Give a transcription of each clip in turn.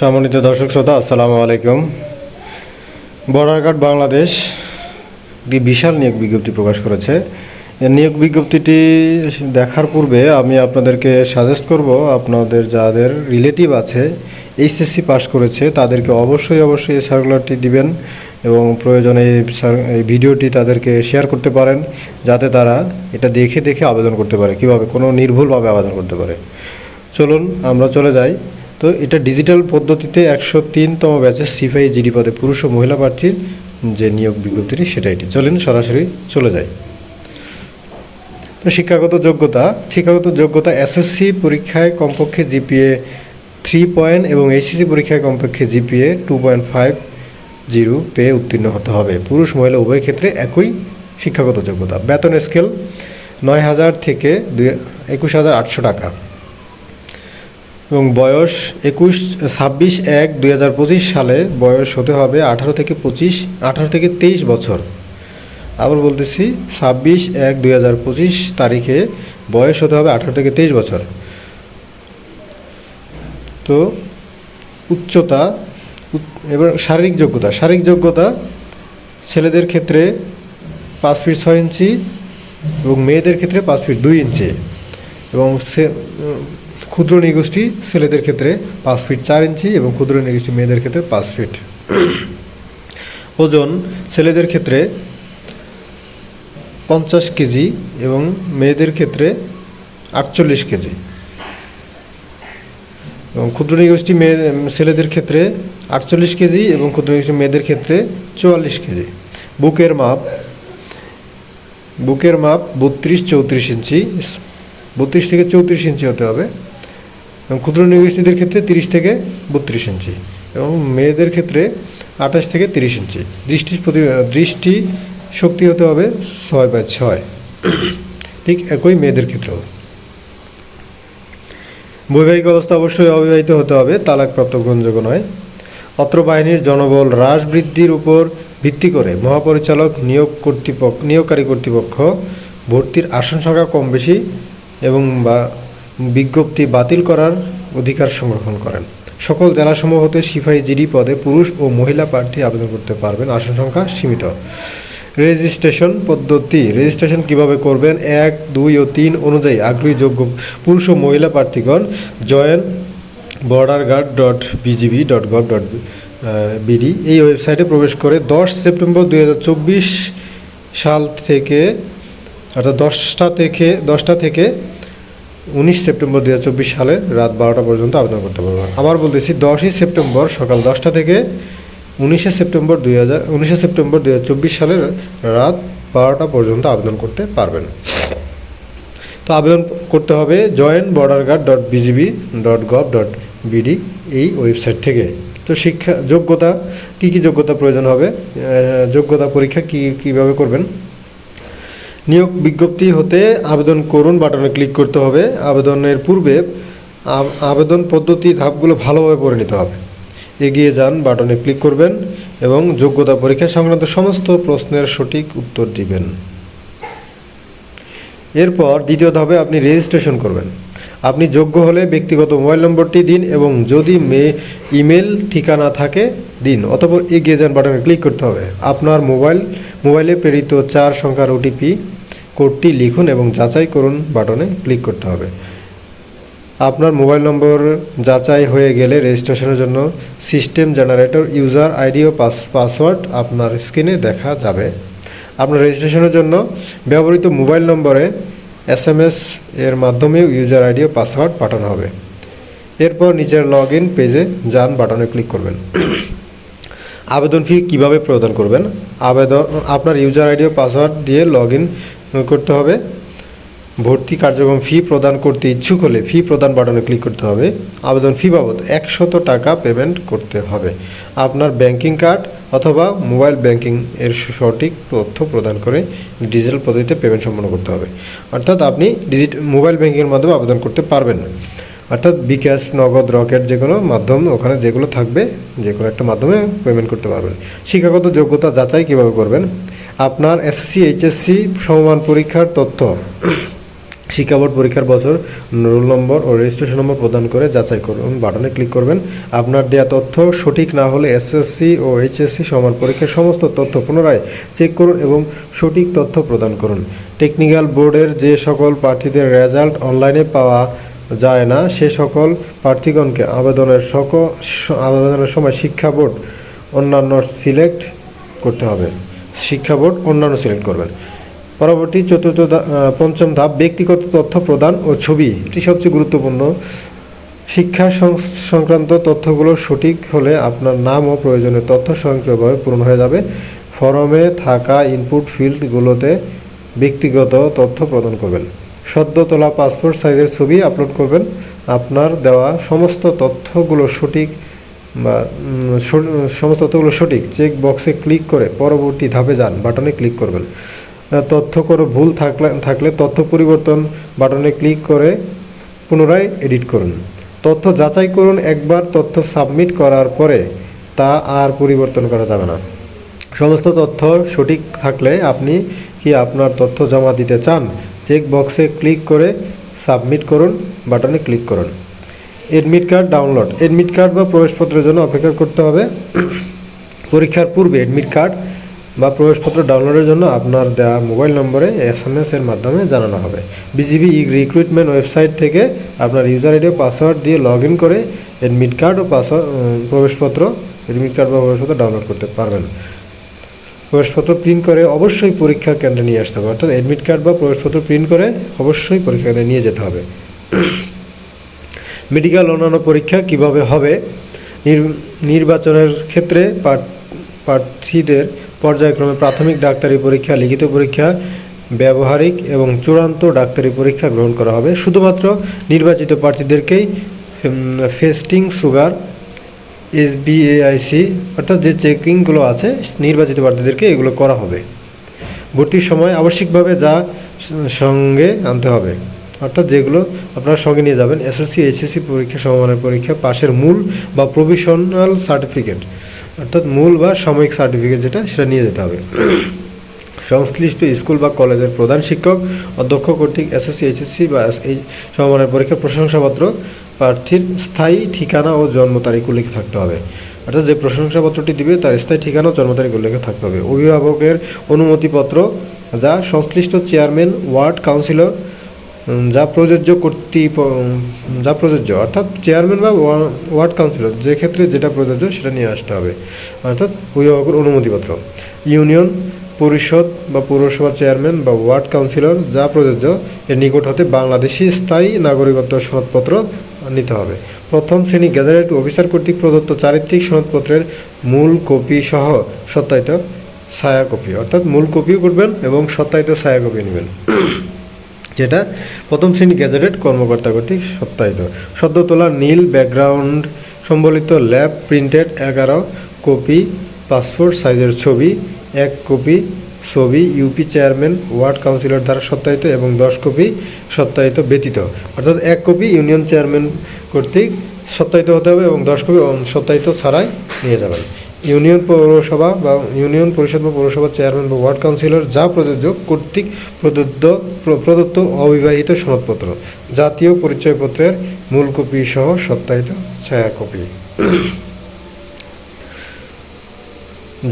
সম্মানিত দর্শক শ্রোতা, আসসালামু আলাইকুম। বর্ডার গার্ড বাংলাদেশ একটি বিশাল নিয়োগ বিজ্ঞপ্তি প্রকাশ করেছে। নিয়োগ বিজ্ঞপ্তিটি দেখার পূর্বে আমি আপনাদেরকে সাজেস্ট করব, আপনাদের যাদের রিলেটিভ আছে এইচএসসি পাস করেছে, তাদেরকে অবশ্যই অবশ্যই এই সার্কুলারটি দিবেন এবং প্রয়োজনে এই ভিডিওটি তাদেরকে শেয়ার করতে পারেন, যাতে তারা এটা দেখে দেখে আবেদন করতে পারে। কীভাবে? কোনো নির্ভুলভাবে আবেদন করতে পারে। চলুন, আমরা চলে যাই। তো এটা ডিজিটাল পদ্ধতিতে একশো তিনতম ব্যাচের সিফাই জিডি পদে পুরুষ ও মহিলা প্রার্থীর যে নিয়োগ বিজ্ঞপ্তিটি, সেটা এটি। চলেন সরাসরি চলে যায় তো শিক্ষাগত যোগ্যতা শিক্ষাগত যোগ্যতা এসএসসি পরীক্ষায় কমপক্ষে জিপিএ থ্রি পয়েন্ট এবং এইচএসসি পরীক্ষায় কমপক্ষে GPA two point five zero পেয়ে উত্তীর্ণ হতে হবে। পুরুষ, মহিলা, উভয় ক্ষেত্রে একই শিক্ষাগত যোগ্যতা। বেতন স্কেল নয় হাজার থেকে দুই, একুশ হাজার আটশো টাকা। এবং বয়স একুশ, ছাব্বিশ, এক, দুই হাজার পঁচিশ সালে বয়স হতে হবে আঠারো থেকে পঁচিশ, আঠারো থেকে তেইশ বছর। আবার বলতেছি, ছাব্বিশ, এক, দুই হাজার পঁচিশ তারিখে বয়স হতে হবে আঠারো থেকে তেইশ বছর। তো উচ্চতা এবার শারীরিক যোগ্যতা। শারীরিক যোগ্যতা ছেলেদের ক্ষেত্রে পাঁচ ফিট ছয় ইঞ্চি এবং মেয়েদের ক্ষেত্রে পাঁচ ফিট দুই ইঞ্চি এবং সে ক্ষুদ্র নিগোষ্ঠী ছেলেদের ক্ষেত্রে পাঁচ ফিট চার ইঞ্চি এবং ক্ষুদ্র নিগোষ্ঠী মেয়েদের ক্ষেত্রে পাঁচ ফিট ওজন ছেলেদের ক্ষেত্রে পঞ্চাশ কেজি এবং মেয়েদের ক্ষেত্রে আটচল্লিশ কেজি। এবং ক্ষুদ্র নিগোষ্ঠী মেয়ে, ছেলেদের ক্ষেত্রে আটচল্লিশ কেজি এবং ক্ষুদ্র নিগোষ্ঠী মেয়েদের ক্ষেত্রে চুয়াল্লিশ কেজি। বুকের মাপ বুকের মাপ বত্রিশ চৌত্রিশ ইঞ্চি, বত্রিশ থেকে চৌত্রিশ ইঞ্চি হতে হবে। এবং ক্ষুদ্র নিগোষ্ঠীদের ক্ষেত্রে তিরিশ থেকে বত্রিশ ইঞ্চি এবং মেয়েদের ক্ষেত্রে আঠাশ থেকে তিরিশ ইঞ্চি। দৃষ্টির প্রতি, দৃষ্টি শক্তি হতে হবে ছয় বাই ছয়। ঠিক একই মেয়েদের ক্ষেত্রেও। বৈবাহিক অবস্থা অবশ্যই অবিবাহিত হতে হবে, তালাকপ্রাপ্ত গ্রহণযোগ্য নয়। অত্র বাহিনীর জনবল হ্রাস বৃদ্ধির উপর ভিত্তি করে মহাপরিচালক নিয়োগ কর্তৃপক্ষ, নিয়োগকারী কর্তৃপক্ষ ভর্তির আসন সংখ্যা কম বেশি এবং বা বিজ্ঞপ্তি বাতিল করার অধিকার সংরক্ষণ করেন। সকল জেলাসমূহ হতে সিপাহী জিডি পদে পুরুষ ও মহিলা প্রার্থী আবেদন করতে পারবেন। আসন সংখ্যা সীমিত। রেজিস্ট্রেশন পদ্ধতি। রেজিস্ট্রেশন কীভাবে করবেন? এক, দুই ও তিন অনুযায়ী আগ্রহী যোগ্য পুরুষ ও মহিলা প্রার্থীগণ join border guard dot BGB dot gov dot BD এই ওয়েবসাইটে প্রবেশ করে দশ সেপ্টেম্বর দু হাজার চব্বিশ সাল থেকে অর্থাৎ দশটা থেকে দশটা থেকে উনিশ সেপ্টেম্বর চব্বিশ সালের রাত বারোটা পর্যন্ত আবেদন করতে পারবেন। আবার বলতেছি, দশই সেপ্টেম্বর সকাল দশটা থেকে উনিশে সেপ্টেম্বর দুই হাজার, উনিশে সেপ্টেম্বর দুই হাজার চব্বিশ সালের রাত বারোটা পর্যন্ত আবেদন করতে পারবেন। তো আবেদন করতে হবে join border guard dot BGB dot gov dot BD এই ওয়েবসাইট থেকে। তো শিক্ষা যোগ্যতা, কী কী যোগ্যতা প্রয়োজন হবে? যোগ্যতা পরীক্ষা কী, কীভাবে করবেন? নিয়োগ বিজ্ঞপ্তি হতে আবেদন করুন বাটনে ক্লিক করতে হবে। আবেদনের পূর্বে আবেদন পদ্ধতি ধাপগুলো ভালোভাবে পড়ে নিতে হবে। এগিয়ে যান, বাটনে ক্লিক করবেন এবং যোগ্যতা পরীক্ষা সংক্রান্ত সমস্ত প্রশ্নের সঠিক উত্তর দিবেন। এরপর দ্বিতীয় ধাপে আপনি রেজিস্ট্রেশন করবেন। আপনি যোগ্য হলে ব্যক্তিগত মোবাইল নম্বরটি দিন এবং যদি মে, ইমেল ঠিকানা থাকে, দিন। অতপর এগিয়ে যান, বাটনে ক্লিক করতে হবে। আপনার মোবাইল, মোবাইলে প্রেরিত চার সংখ্যার ওটিপি কোডটি লিখুন এবং যাচাই করুন বাটনে ক্লিক করতে হবে। আপনার মোবাইল নম্বর যাচাই হয়ে গেলে রেজিস্ট্রেশনের জন্য সিস্টেম জেনারেটর, ইউজার আইডি ও পাস পাসওয়ার্ড আপনার স্ক্রিনে দেখা যাবে। আপনার রেজিস্ট্রেশনের জন্য ব্যবহৃত মোবাইল নম্বরে এস এম এস এর মাধ্যমেও ইউজার আইডি ও পাসওয়ার্ড পাঠানো হবে। এরপর নিচের লগ ইন পেজে যান বাটনে ক্লিক করবেন। আবেদন ফি কীভাবে প্রদান করবেন? আবেদন আপনার ইউজার আইডি ও পাসওয়ার্ড দিয়ে লগ ইন করতে হবে। ভর্তি কার্যক্রম ফি প্রদান করতে ইচ্ছুক হলে ফি প্রদান বাটনে ক্লিক করতে হবে। আবেদন ফি বাবদ একশত টাকা পেমেন্ট করতে হবে। আপনার ব্যাংকিং কার্ড অথবা মোবাইল ব্যাংকিং এর সঠিক তথ্য প্রদান করে ডিজিটাল পদ্ধতিতে পেমেন্ট সম্পন্ন করতে হবে। অর্থাৎ আপনি ডিজিট মোবাইল ব্যাংকিংয়ের মাধ্যমে আবেদন করতে পারবেন না। অর্থাৎ বিকাশ, নগদ, রকেট যে কোনো মাধ্যম, ওখানে যেগুলো থাকবে যে কোনো একটা মাধ্যমে পেমেন্ট করতে পারবেন। শিক্ষাগত যোগ্যতা যাচাই কীভাবে করবেন? আপনার এসএসসি এইচএসসি সমমান পরীক্ষার তথ্য। শিক্ষা বোর্ড পরীক্ষার বছর রোল নম্বর ও রেজিস্ট্রেশন নম্বর প্রদান করে যাচাই করুন। বাটনে ক্লিক করবেন। আপনার দেওয়া তথ্য সঠিক না হলে এসএসসি ও এইচএসসি সমান পরীক্ষার সমস্ত তথ্য পুনরায় চেক করুন এবং সঠিক তথ্য প্রদান করুন। টেকনিক্যাল বোর্ডের যে সকল প্রার্থীদের রেজাল্ট অনলাইনে পাওয়া যায় না, সে সকল প্রার্থীগণকে আবেদনের সক আবেদনের সময় শিক্ষা বোর্ড অন্যান্য সিলেক্ট করতে হবে। শিক্ষা বোর্ড অন্যান্য সিলেক্ট করবেন। পরবর্তী চতুর্থ পঞ্চম ধাপ, ব্যক্তিগত তথ্য প্রদান ও ছবি। এটি সবচেয়ে গুরুত্বপূর্ণ। শিক্ষা সংক্রান্ত তথ্যগুলো সঠিক হলে আপনার নাম ও প্রয়োজনীয় তথ্য স্বয়ংক্রিয়ভাবে পূরণ হয়ে যাবে। ফরমে থাকা ইনপুট ফিল্ডগুলোতে ব্যক্তিগত তথ্য প্রদান করবেন। সদ্য তোলা পাসপোর্ট সাইজের ছবি আপলোড করবেন। আপনার দেওয়া সমস্ত তথ্যগুলো সঠিক বা সমস্ত তথ্যগুলো সঠিক চেক বক্সে ক্লিক করে পরবর্তী ধাপে যান বাটনে ক্লিক করবেন। তথ্য করে ভুল থাকলে থাকলে তথ্য পরিবর্তন বাটনে ক্লিক করে পুনরায় এডিট করুন। তথ্য যাচাই করুন, একবার তথ্য সাবমিট করার পরে তা আর পরিবর্তন করা যাবে না। সমস্ত তথ্য সঠিক থাকলে আপনি কি আপনার তথ্য জমা দিতে চান? চেক বক্সে ক্লিক করে সাবমিট করুন বাটনে ক্লিক করুন। Admit card download admit card বা প্রবেশপত্রের জন্য অপেক্ষা করতে হবে। পরীক্ষার পূর্বে এডমিট কার্ড বা প্রবেশপত্র ডাউনলোডের জন্য আপনার দেওয়া মোবাইল নম্বরে এস এম এস এর মাধ্যমে জানানো হবে। বিজিবি রিক্রুটমেন্ট ওয়েবসাইট থেকে আপনার ইউজার আইডি ও পাসওয়ার্ড দিয়ে লগ ইন করে এডমিট কার্ড ও পাসওয়ার্ড প্রবেশপত্র এডমিট কার্ড বা প্রবেশপত্র ডাউনলোড করতে পারবেন। প্রবেশপত্র প্রিন্ট করে অবশ্যই পরীক্ষা কেন্দ্রে নিয়ে আসতে হবে। অর্থাৎ অ্যাডমিট কার্ড বা প্রবেশপত্র প্রিন্ট করে অবশ্যই পরীক্ষা কেন্দ্রে নিয়ে যেতে হবে। মেডিকেল অন্যান্য পরীক্ষা কীভাবে হবে? নির- নির্বাচনের ক্ষেত্রে প্রার্থীদের পর্যায়ক্রমে প্রাথমিক ডাক্তারি পরীক্ষা, লিখিত পরীক্ষা, ব্যবহারিক এবং চূড়ান্ত ডাক্তারি পরীক্ষা গ্রহণ করা হবে। শুধুমাত্র নির্বাচিত প্রার্থীদেরকেই ফেস্টিং সুগার এসবিএআইসি অর্থাৎ যে চেকিংগুলো আছে, নির্বাচিত প্রার্থীদেরকে এগুলো করা হবে। ভর্তির সময় আবশ্যিকভাবে যা সঙ্গে আনতে হবে। অর্থাৎ যেগুলো আপনারা সঙ্গে নিয়ে যাবেন এসএসসি এইচএসসি পরীক্ষা, সমমানের পরীক্ষা, পাশের মূল বা প্রভিশনাল সার্টিফিকেট অর্থাৎ মূল বা সাময়িক সার্টিফিকেট যেটা, সেটা নিয়ে যেতে হবে। সংশ্লিষ্ট স্কুল বা কলেজের প্রধান শিক্ষক, অধ্যক্ষ কর্তৃক এসএসসি এইচএসসি বা এই সমমানের পরীক্ষা প্রশংসাপত্র প্রার্থীর স্থায়ী ঠিকানা ও জন্ম তারিখ উল্লেখ থাকতে হবে। অর্থাৎ যে প্রশংসাপত্রটি দিবে, তার স্থায়ী ঠিকানা ও জন্ম তারিখ উল্লেখ থাকতে হবে। অভিভাবকের অনুমতিপত্র যা সংশ্লিষ্ট চেয়ারম্যান, ওয়ার্ড কাউন্সিলর যা প্রযোজ্য কর্তৃপ যা প্রযোজ্য, অর্থাৎ চেয়ারম্যান বা ওয়ার্ড কাউন্সিলর যে ক্ষেত্রে যেটা প্রযোজ্য সেটা নিয়ে আসতে হবে। অর্থাৎ অভিভাবকের অনুমতিপত্র। ইউনিয়ন, পরিষদ বা পৌরসভার চেয়ারম্যান বা ওয়ার্ড কাউন্সিলর যা প্রযোজ্য, এর নিকট হতে বাংলাদেশি স্থায়ী নাগরিকত্ব সনদপত্র নিতে হবে। প্রথম শ্রেণি গ্যাজারেট অফিসার কর্তৃক প্রদত্ত চারিত্রিক সনদপত্রের মূল কপি সহ সত্যায়িত ছায়া কপি অর্থাৎ মূল কপিও করবেন এবং সত্যায়িত ছায়া কপি নেবেন। যেটা প্রথম শ্রেণি গ্যাজেটেড কর্মকর্তা কর্তৃক সত্যায়িত। সদ্য তোলা নীল ব্যাকগ্রাউন্ড সম্বলিত ল্যাব প্রিন্টেড এগারো কপি পাসপোর্ট সাইজের ছবি, এক কপি ছবি ইউপি চেয়ারম্যান, ওয়ার্ড কাউন্সিলর দ্বারা সত্যায়িত এবং দশ কপি সত্যায়িত ব্যতীত। অর্থাৎ এক কপি ইউনিয়ন চেয়ারম্যান কর্তৃক সত্যায়িত হতে হবে এবং দশ কপি সত্যায়িত ছাড়াই নিয়ে যাবেন। ইউনিয়ন পৌরসভা বা ইউনিয়ন পরিষদ বা পৌরসভার চেয়ারম্যান বা ওয়ার্ড কাউন্সিলর যা প্রযোজ্য কর্তৃক প্রদত্ত প্রদত্ত অবিবাহিত সনদপত্র, জাতীয় পরিচয়পত্রের মূল কপি সহ সত্যায়িত ছায়া copy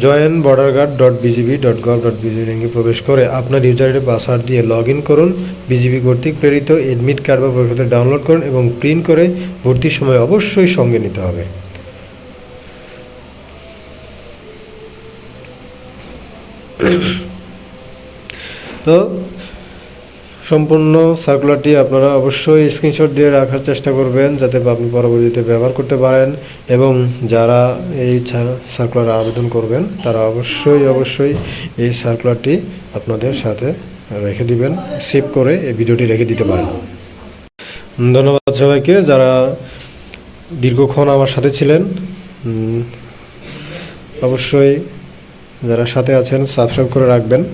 join border guard dot BGB dot gov dot BGB লিঙ্কে প্রবেশ করে আপনার ইউজার আইডি পাসওয়ার্ড দিয়ে লগ ইন করুন বিজিবি কর্তৃক প্রেরিত এডমিট কার্ড বা পরীক্ষা ডাউনলোড করুন এবং প্রিন্ট করে ভর্তির সময় অবশ্যই সঙ্গে নিতে হবে। তো সম্পূর্ণ সার্কুলারটি আপনারা অবশ্যই স্ক্রিনশট দিয়ে রাখার চেষ্টা করবেন যাতে আপনি পরবর্তীতে ব্যবহার করতে পারেন এবং যারা এই সার্কুলার আবেদন করবেন, তারা অবশ্যই অবশ্যই এই সার্কুলারটি আপনাদের সাথে রেখে দিবেন, সেভ করে এই ভিডিওটি রেখে দিতে পারেন। ধন্যবাদ সবাইকে যারা দীর্ঘক্ষণ আমার সাথে ছিলেন। অবশ্যই যারা সাথে আছেন সাবস্ক্রাইব করে রাখবেন।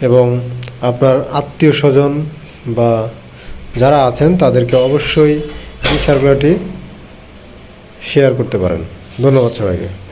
এবং আপনার আত্মীয় স্বজন বা যারা আছেন, তাদেরকে অবশ্যই এই সার্কুলারটি শেয়ার করতে পারেন। ধন্যবাদ সবাইকে।